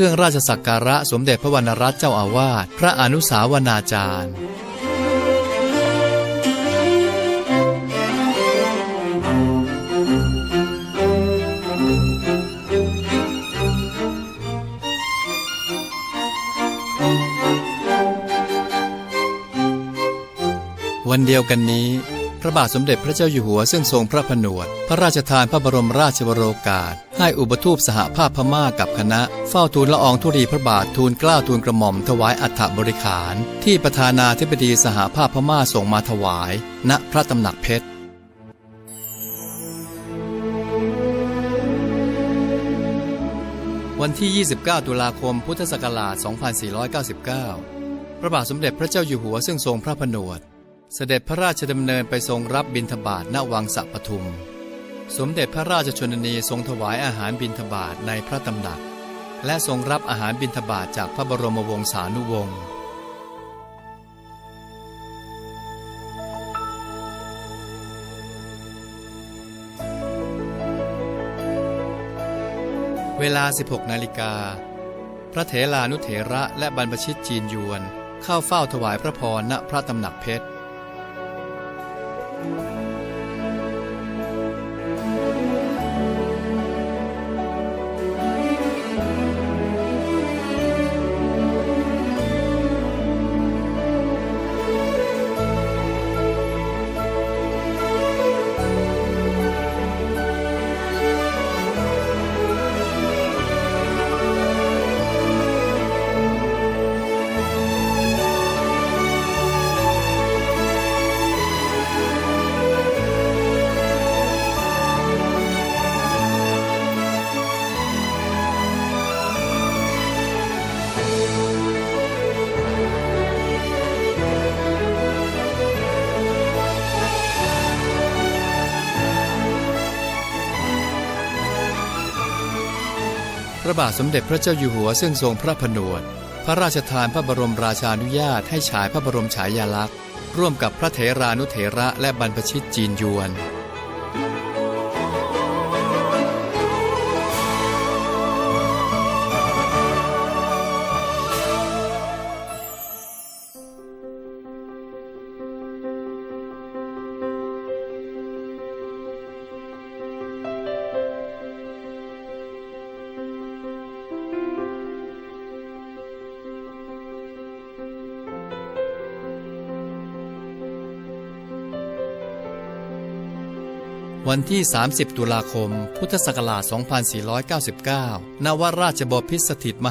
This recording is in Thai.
เครื่องราชสักการะสมเด็จพระวรรณรัตน์เจ้าอาวาส พระอนุสาวนาจารย์ วันเดียวกันนี้ พระบาทสมเด็จพระเจ้าอยู่หัวซึ่งทรงพระผนวด พระราชทานพระบรมราชวโรกาส ให้อุปทูปสหภาพพม่ากับคณะ เฝ้าทูลละอองธุรีพระบาททูลกล้าทูลกระหม่อมถวายอัฐบริขาร ที่ประธานาธิบดีสหภาพพม่าส่งมาถวาย ณพระตำหนักเพชรวันที่ 29 ตุลาคม พุทธศักราช 2499 พระบาทสมเด็จพระเจ้าอยู่หัวซึ่งทรงพระผนวด เสด็จพระราชดำเนินไปทรงรับบิณฑบาตณวังสะปทุม สมเด็จพระราชชนนีทรงถวายอาหารบิณฑบาตในพระตำหนัก และทรงรับอาหารบิณฑบาตจากพระบรมวงศานุวงศ์เวลา 16 นาฬิกา พระเถลานุเถระและบรรพชิตจีนยวน เข้าเฝ้าถวายพระพรณพระตำหนักเพชร ระบาทสมเด็จพระเจ้าอยู่หัวซึ่งทรงพระผนวด พระราชทานพระบรมราชานุญาตให้ฉายพระบรมฉายาลักษณ์ ร่วมกับพระเถรานุเถระและบรรพชิตจีนยวน วันที่ 30 ตุลาคม พุทธศักราช 2499 นวราชบพิสถิตม